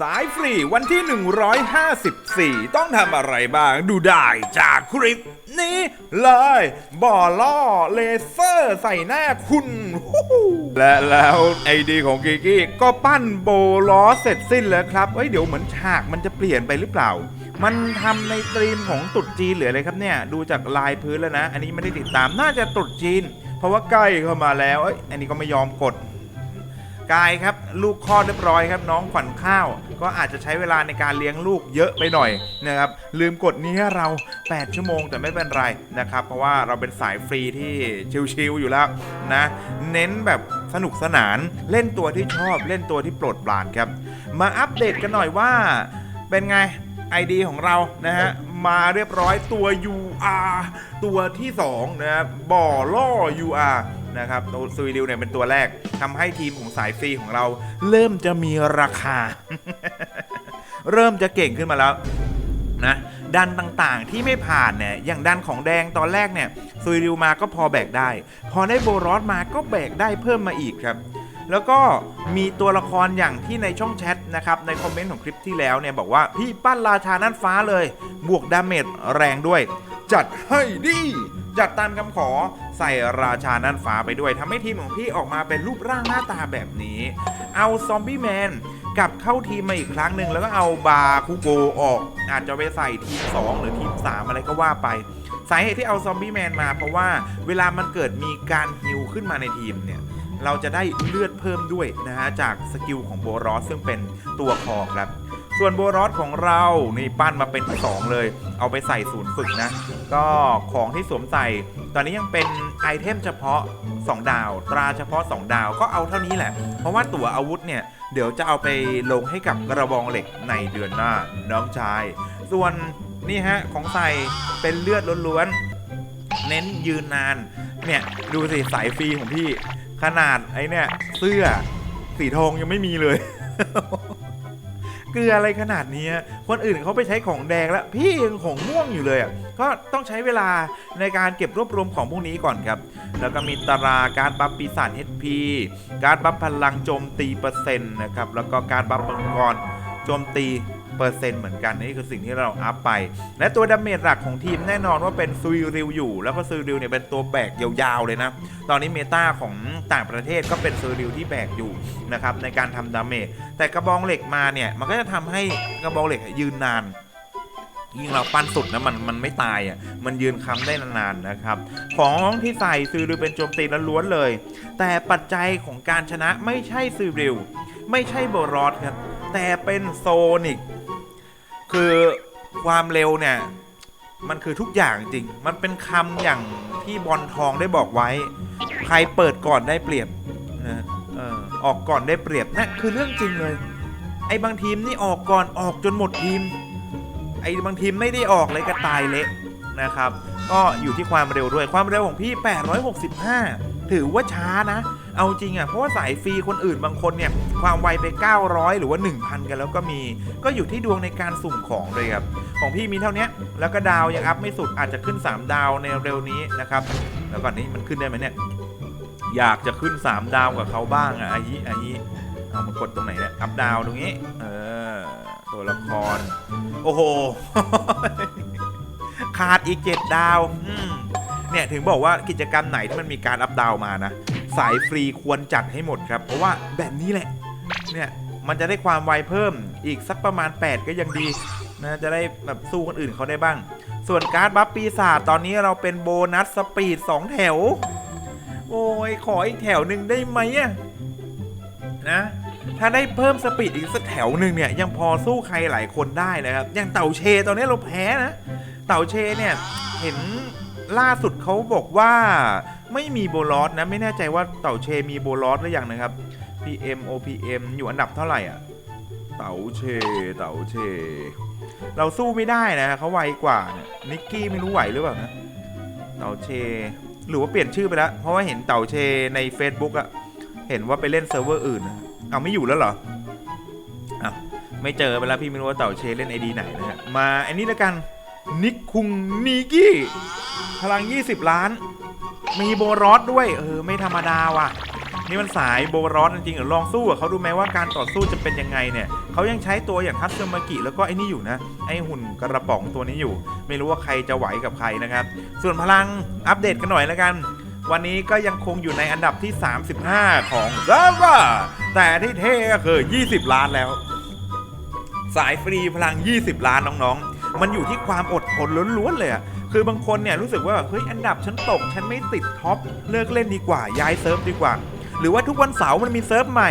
สายฟรีวันที่ 154 ต้องทำอะไรบ้างดูได้จากคลิปนี้เลย บ่อล่อเลเซอร์ใส่หน้าคุณ และแล้วไอดีของกิกกี้ก็ปั้นโบล้อเสร็จสิ้นแล้วครับเอ้ยเดี๋ยวเหมือนฉากมันจะเปลี่ยนไปหรือเปล่า มันทำในตรีมของตรุดจีนหรืออะไรครับเนี่ย ดูจากลายพื้นแล้วนะ อันนี้ไม่ได้ติดตามน่าจะตรุดจีน เพราะว่าใกล้เข้ามาแล้วเอ้ยอันนี้ก็ไม่ยอมกด กายครับลูกคลอดเรียบร้อยครับ น้องขวัญข้าว ก็อาจจะใช้เวลาในการเลี้ยงลูกเยอะไปหน่อยนะครับลืมกดนี้ให้เรา 8 ชั่วโมงแต่ไม่เป็นไรนะครับ เพราะว่าเราเป็นสายฟรีที่ชิลๆอยู่แล้วนะ เน้นแบบสนุกสนานเล่นตัวที่ชอบเล่นตัวที่โปรดปรานครับ มาอัปเดตกันหน่อยว่า เป็นไง ID ของเรานะฮะมาเรียบร้อยตัว UR ตัวที่2นะครับบ่อล่อ UR นะครับตัวซูริวเนี่ยเป็นตัวแรกทำให้ทีมของสายฟรีของเรา เริ่มจะมีราคา เริ่มจะเก่งขึ้นมาแล้วนะดันต่างๆที่ไม่ผ่านเนี่ยอย่างดันของแดงตอนแรกเนี่ยซุยริวมาก็พอแบกได้ พอได้โบรอสมาก็แบกได้เพิ่มมาอีกครับ แล้วก็มีตัวละครอย่างที่ในช่องแชทนะครับในคอมเมนต์ของคลิปที่แล้วเนี่ยบอกว่าพี่ปั้นราชานั่นฟ้าเลย บวกดาเมจแรงด้วย จัดให้ดีจัดตามคำขอ ใส่ราชานั่นฟ้าไปด้วยทำให้ทีมของพี่ออกมาเป็นรูปร่างหน้าตาแบบนี้ เอาซอมบี้แมนกลับเข้าทีมมาอีกครั้งหนึ่งแล้วก็เอาบาคุโกออก อาจจะไปใส่ทีม 2 หรือทีม 3 อะไรก็ว่าไปสาเหตุที่เอาซอมบี้แมนมาเพราะว่าเวลามันเกิดมีการฮิวขึ้นมาในทีมเนี่ยเราจะได้เลือดเพิ่มด้วยนะฮะจากสกิลของโบรอสซึ่งเป็นตัวคอครับ ส่วนโบรอสของเรานี่ปั้นมาเป็น 2 เลย เอาไปใส่ศูนย์ฝึกนะ ก็ของที่สวมใส่ ตอนนี้ยังเป็นไอเทมเฉพาะ 2 ดาว ตราเฉพาะ 2 ดาวก็เอาเท่านี้แหละ เพราะว่าตั๋วอาวุธเนี่ย เดี๋ยวจะเอาไปลงให้กับกระบองเหล็กในเดือนหน้าน้องชาย ส่วนนี่ฮะของใส่เป็นเลือดล้วนๆเน้นยืนนาน เนี่ยดูสิสายฟรีของพี่ขนาดไอเนี่ยเสื้อสีทองยังไม่มีเลย เกลืออะไรขนาดนี้คนอื่นเขาไปใช้ของแดงแล้วพี่ยังของม่วงอยู่เลยอะก็ต้องใช้เวลาในการเก็บรวบรวมของพวกนี้ก่อนครับ แล้วก็มีตาราการบัฟปีศาจ HP การบัฟพลังโจมตีเปอร์เซ็นต์นะครับแล้วก็การบัฟมังกรโจมตี เปอร์เซ็นต์เหมือนกันนี่คือสิ่งที่เราอัพไป และตัวดาเมจหลักของทีมแน่นอนว่าเป็นซุยริวอยู่ แล้วก็ซุยริวเนี่ยเป็นตัวแบกยาวๆเลยนะ ตอนนี้เมตาของต่างประเทศก็เป็นซุยริวที่แบกอยู่นะครับในการทำดาเมจแต่กระบองเหล็กมาเนี่ยมันก็จะทำให้กระบองเหล็กยืนนานยิ่งเราปั้นสุดนะมันมันไม่ตายอะมันยืนค้ำได้นานๆนะครับ ของที่ใส่ซีริวเป็นโจมตีล้วนเลย แต่ปัจจัยของการชนะไม่ใช่ซีริว ไม่ใช่โบรอสครับแต่เป็นโซนิก คือความเร็วเนี่ย มันคือทุกอย่างจริง มันเป็นคำอย่างที่บอลทองได้บอกไว้ ใครเปิดก่อนได้เปรียบนะเออออกก่อนได้เปรียบนั่นคือเรื่องจริงเลย ไอ้บางทีมนี่ออกก่อนออกจนหมดทีม ไอ้บางทีมไม่ได้ออกเลยก็ตายเละนะครับ ก็อยู่ที่ความเร็วด้วยความเร็วของพี่ 865 ถือว่าช้านะ เอาจริงอะ เพราะว่าสายฟรีคนอื่นบางคนเนี่ย ความไวไป 900 หรือว่า 1,000 กันแล้วก็มี ก็อยู่ที่ดวงในการสุ่มของเลยครับ ของพี่มีเท่านี้ แล้วก็ดาวยังอัพไม่สุดอาจจะขึ้น 3 ดาวในเร็วนี้นะครับ แล้วก่อนนี้มันขึ้นได้ไหมเนี่ย อยากจะขึ้น 3 ดาวกับเขาบ้างอะอายิอายิเอามากดตรงไหนเนี่ย อัพดาวตรงนี้ เออ ตัวละคร โอ้โห ขาดอีก 7 ดาว อืม เนี่ยถึงบอกว่ากิจกรรมไหนที่มันมีการอัพดาวมานะ สายฟรีควรจัดให้หมดครับ เพราะว่าแบบนี้แหละ เนี่ยมันจะได้ความไวเพิ่มอีกสักประมาณ 8 ก็ยังดีนะจะได้แบบสู้คนอื่นเขาได้บ้าง ส่วนการ์ดบัฟปีศาจตอนนี้เราเป็นโบนัสสปีด 2 แถว โอ้ยขออีกแถวหนึ่งได้ไหมอะนะถ้าได้เพิ่มสปีดอีกสักแถวหนึ่งเนี่ยยังพอสู้ใครหลายคนได้นะครับอย่างเต่าเชตอนนี้เราแพ้นะ เต่าเชเนี่ยเห็น ล่าสุดเขาบอกว่าไม่มีโบลอสนะ ไม่แน่ใจว่าเต่าเชมีโบลอสหรือยังนะครับ PM OPM อยู่อันดับเท่าไหร่อะ เต่าเช เต่าเช เราสู้ไม่ได้นะเขาไวกว่าเนี่ยนิกกี้ไม่รู้ไหวหรือเปล่านะ เต่าเช หรือว่าเปลี่ยนชื่อไปแล้ว เพราะว่าเห็นเต่าเชใน Facebook อะเห็นว่าไปเล่นเซิร์ฟเวอร์อื่นเอาไม่อยู่แล้วเหรออ้าวไม่เจอไปแล้วพี่ไม่รู้ว่าเต่าเชเล่นไอดีไหนนะฮะมาอันนี้แล้วกันนิกคุงนิกี้ พลัง 20 ล้าน มีโบรอสด้วย เออ ไม่ธรรมดาว่ะ นี่มันสายโบรอสจริงๆเดี๋ยวลองสู้กับเขาดูไหมว่าการต่อสู้จะเป็นยังไงเนี่ยเขายังใช้ตัวอย่างทัตสึมากิแล้วก็ไอ้นี่อยู่นะ ไอ้หุ่นกระป๋องตัวนี้อยู่ ไม่รู้ว่าใครจะไหวกับใครนะครับ ส่วนพลังอัปเดตกันหน่อยแล้วกันวันนี้ก็ยังคงอยู่ในอันดับที่ 35 ของ z a v a แต่ที่เท่ก็คือ 20 ล้านแล้ว สายฟรีพลัง 20 ล้านน้องๆ มันอยู่ที่ความอดทนล้วนๆเลยอะ คือบางคนเนี่ยรู้สึกว่าแบบเฮ้ยอันดับฉันตก ฉันไม่ติดท็อปเลิกเล่นดีกว่าย้ายเซิร์ฟดีกว่า หรือว่าทุกวันเสาร์มันมีเซิร์ฟใหม่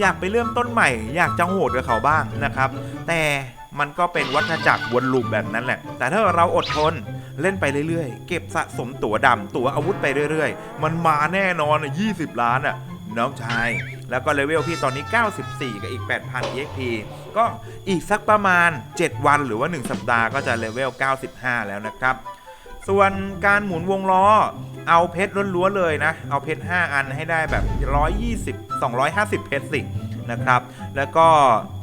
อยากไปเริ่มต้นใหม่ อยากจะโหดกับเขาบ้างนะครับ แต่มันก็เป็นวัฏจักรวนลูปแบบนั้นแหละ แต่ถ้าเราอดทนเล่นไปเรื่อยๆ เก็บสะสมตั๋วดำตั๋วอาวุธไปเรื่อยๆ มันมาแน่นอน 20 ล้านอะน้องชาย แล้วก็เลเวลพี่ตอนนี้ 94 กับอีก 8,000 EXP ก็อีกสักประมาณ 7 วันหรือว่า 1 สัปดาห์ก็จะเลเวล 95 แล้วนะครับ ส่วนการหมุนวงล้อเอาเพชรล้วนๆเลยนะ เอาเพชร5 อันให้ได้แบบ 120 250 เพชรสินะครับ แล้วก็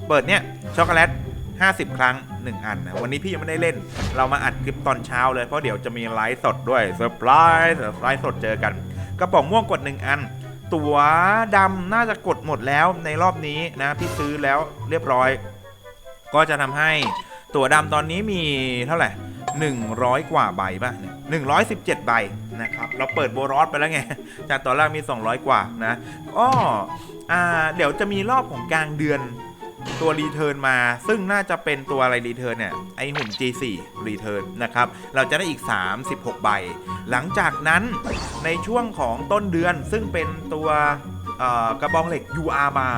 เปิดเนี่ยช็อกโกแลต 50 ครั้ง 1 อันนะวันนี้พี่ยังไม่ได้เล่น เรามาอัดคลิปตอนเช้าเลย เพราะเดี๋ยวจะมีไลฟ์สดด้วยเซอร์ไพรส์ไลฟ์สดเจอกัน กระป๋องม่วงกด 1 อัน ตั๋วดำน่าจะกดหมดแล้วในรอบนี้นะพี่ซื้อแล้วเรียบร้อย ก็จะทำให้ตั๋วดำตอนนี้มีเท่าไหร่ 100 กว่าใบป่ะเนี่ย117 ใบนะครับ เราเปิดโบรอสไปแล้วไง จากตอนแรกมี 200 กว่านะก็อ่าเดี๋ยวจะมีรอบของกลางเดือนตัวรีเทิร์นมา ซึ่งน่าจะเป็นตัวอะไรรีเทิร์นเนี่ย ไอหุ่น G4 รีเทิร์นนะครับ เราจะได้อีก 36 ใบ หลังจากนั้นในช่วงของต้นเดือนซึ่งเป็นตัวกระบองเหล็ก UR มา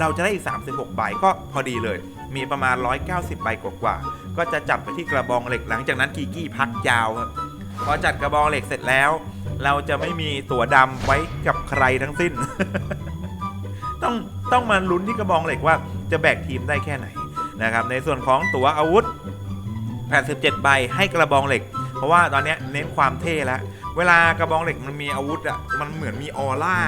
เราจะได้อีก 36 ใบก็พอดีเลย มีประมาณ 190 ใบกว่า ก็จะจับไปที่กระบองเหล็กหลังจากนั้นกีกี้พักยาวครับพอจัดกระบองเหล็กเสร็จแล้ว เราจะไม่มีตัวดำไว้กับใครทั้งสิ้น ต้องต้องมาลุ้นที่กระบองเหล็กว่าจะแบกทีมได้แค่ไหนนะครับ ในส่วนของตัวอาวุธ 87 ใบให้กระบองเหล็ก เพราะว่าตอนนี้เน้นความเท่แล้วเวลากระบองเหล็กมันมีอาวุธอะมันเหมือนมีออร่า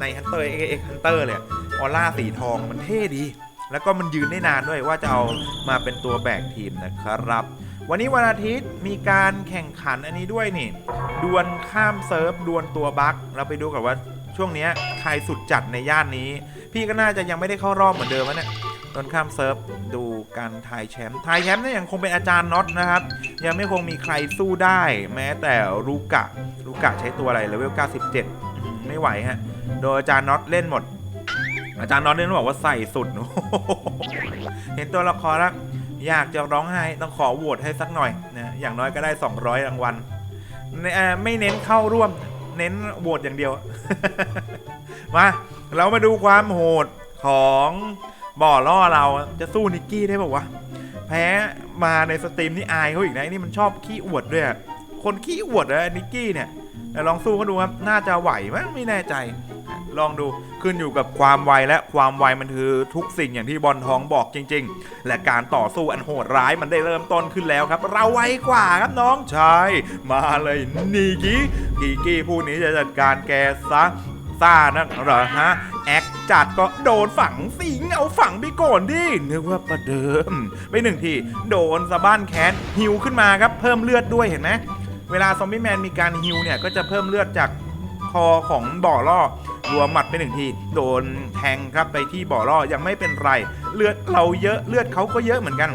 ในฮันเตอร์เอ็กฮันเตอร์เลยออร่าสีทองมันเท่ดี แล้วก็มันยืนได้นานด้วยว่าจะเอามาเป็นตัวแบกทีมนะครับ วันนี้วันอาทิตย์มีการแข่งขันอันนี้ด้วยนี่ดวลข้ามเซิร์ฟดวลตัวบัคเราไปดูกันว่าช่วงนี้ใครสุดจัดในย่านนี้ พี่ก็น่าจะยังไม่ได้เข้ารอบเหมือนเดิมวะเนี่ยต้นข้ามเซิร์ฟดูการทายแชมป์ทายแชมป์เนี่ยยังคงเป็นอาจารย์น็อตนะครับ ยังไม่คงมีใครสู้ได้ แม้แต่รูกะรูกะใช้ตัวอะไรเลเวล 97 ไม่ไหวฮะ โดยอาจารย์น็อตเล่นหมด อาจารย์น็อตเล่นบอกว่าใส่สุด เห็นตัวละครแล้วอยากจะร้องไห้ต้องขอโหวตให้สักหน่อยนะอย่างน้อยก็ได้ 200 รางวัลไม่เน้นเข้าร่วม เน้นโหวตอย่างเดียว มาเรามาดูความโหดของบ่อล่อเราจะสู้นิกกี้ได้บอกว่าวะแพ้มาในสตรีมนี่อายเขาอีกนะนี่มันชอบขี้อวดด้วยคนขี้อวดอะนิกกี้เนี่ยลองสู้เขาดูครับน่าจะไหวมั้ยไม่แน่ใจ ลองดูขึ้นอยู่กับความไวและความไวมันคือทุกสิ่งอย่างที่บอลทองบอกจริง ๆ และการต่อสู้อันโหดร้ายมันได้เริ่มต้นขึ้นแล้วครับ เราไวกว่าครับน้องชาย มาเลยนีกี้กีกี้ผู้นี้จะจัดการแกซะซ่านักเหรอฮะแอคจัดก็โดนฝังสิงเอาฝังไปก่อนดินึกว่าประเดิม ไปหนึ่งที โดนสะบ้านแค้นฮิวขึ้นมาครับ เพิ่มเลือดด้วยเห็นไหมเวลาซอมบี้แมนมีการฮิวเนี่ย ก็จะเพิ่มเลือดจากคอของบ่อล่อ รัวหมัดไปหนึ่งที โดนแทงครับไปที่บ่อล่อยังไม่เป็นไร เลือดเราเยอะเลือดเขาก็เยอะเหมือนกัน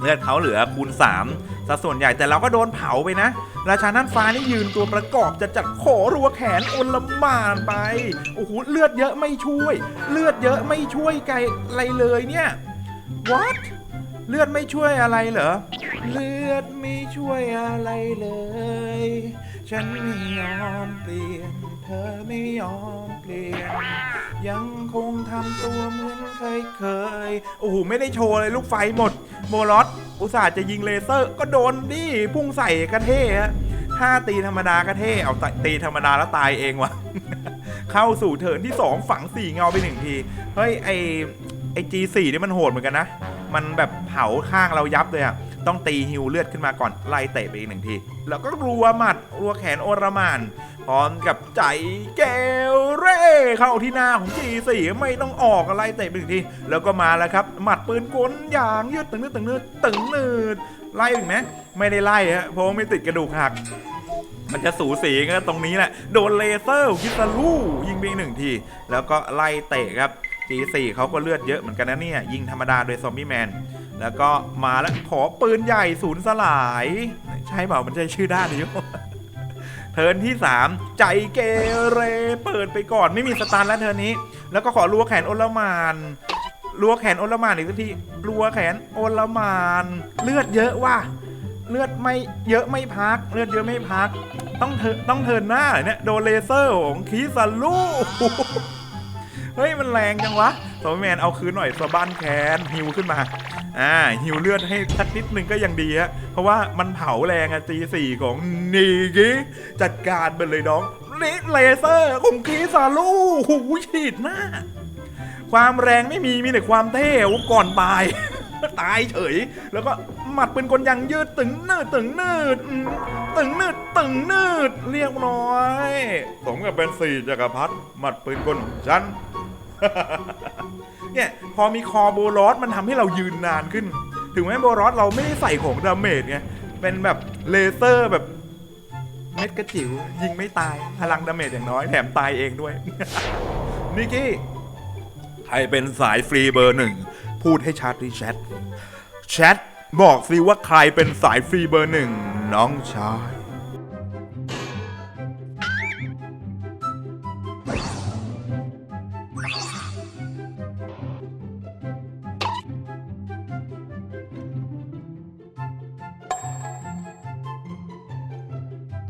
เลือดเขาเหลือคูณ3ซะส่วนใหญ่แต่เราก็โดนเผาไปนะ ราชานั่นฟ้านี่ยืนตัวประกอบจะจัดขอรัวแขนโอลหมานไปโอ้โหเลือดเยอะไม่ช่วย เลือดเยอะไม่ช่วยไกลอะไรเลยเนี่ย what เลือดไม่ช่วยอะไรเหรอ เลือดไม่ช่วยอะไรเลย ฉันไม่ยอมเปลี่ยน เธอไม่ยอมเปลี่ยน ยังคงทำตัวเหมือนเคยเคย โอ้โห ไม่ได้โชว์เลยลูกไฟหมด โมลอสอุตส่าห์จะยิงเลเซอร์ ก็โดนดิพุ่งใส่กระเท่ฮะถ้าตีธรรมดากระเท่เอาตีธรรมดาแล้วตายเองวะเข้าสู่เทิร์นที่ 2 ฝังสี่เงาไปหนึ่งที เฮ้ย ไอไอ G4 นี่มันโหดเหมือนกันนะ มันแบบเผาข้างเรายับเลยอะ ต้องตีฮิวเลือดขึ้นมาก่อนไล่เตะไปอีกหนึ่งที แล้วก็รัวหมัดรัวแขนโอรมานพร้อมกับใจแก้วเร่เข้าที่หน้าของ G4 ไม่ต้องออกไล่เตะไปหนึ่งที แล้วก็มาแล้วครับ หมัดปืนกลอย่างยืดตึงนืดตึงนืดตึงนืดไล่ถึงไหมไม่ได้ไล่ฮะเพราะว่าไม่ติดกระดูกหักมันจะสูสีกันตรงนี้แหละ โดนเลเซอร์คิสลูยิงไปอีกหนึ่งที แล้วก็ไล่เตะครับ G4 เขาก็เลือดเยอะเหมือนกันนะเนี่ย ยิงธรรมดาโดยซอมบี้แมน แล้วก็มาแล้วขอปืนใหญ่ศูนย์สลาย ใช่เปล่ามันใช่ชื่อด้านนี้เทิร์นที่ 3 ใจเกเร เปิดไปก่อนไม่มีสตาร์แล้วเทิร์นนี้ แล้วก็ขอรัวแขนโอลมานรัวแขนโอลมานอีกสักทีรัวแขนโอลมานเลือดเยอะว่ะเลือดไม่เยอะไม่พัก เลือดเยอะไม่พัก ต้องเทินต้องเทินหน้าเนี่ยโดนเลเซอร์ของคีซาลูเฮ้ยมันแรงจังวะซอมบี้แมนเอาคืนหน่อยสะบ้านแคนฮิวขึ้นมา อ่าฮิวเลือดให้สักนิดนึงก็ยังดีฮะเพราะว่ามันเผาแรงอะ G4 ของนีกิจัดการไปเลยน้องเลเลเซอร์ของคีซาลูหูฉีดหน้าความแรงไม่มีมีแต่ความเท่ก่อนตาย ตายเฉย แล้วก็หมัดเปืนกลยังยืดตึงนืดตึงนืดตึงนืดตึงนืดเรียบร้อยสมกับเป็นสี่จักรพรรดิหมัดปืนกลของฉัน เนี่ยพอมีคอโบรอสมันทำให้เรายืนนานขึ้น ถึงแม้โบรอสเราไม่ได้ใส่ของดาเมจไงเป็นแบบเลเซอร์แบบเม็ดกระจิ๋วยิงไม่ตายพลังดาเมจอย่างน้อยแถมตายเองด้วยนิกกี้ใครเป็นสายฟรีเบอร์หนึ่งพูดให้ชัดที่แชทแชทบอกสิว่าใครเป็นสายฟรีเบอร์หนึ่งน้องชาย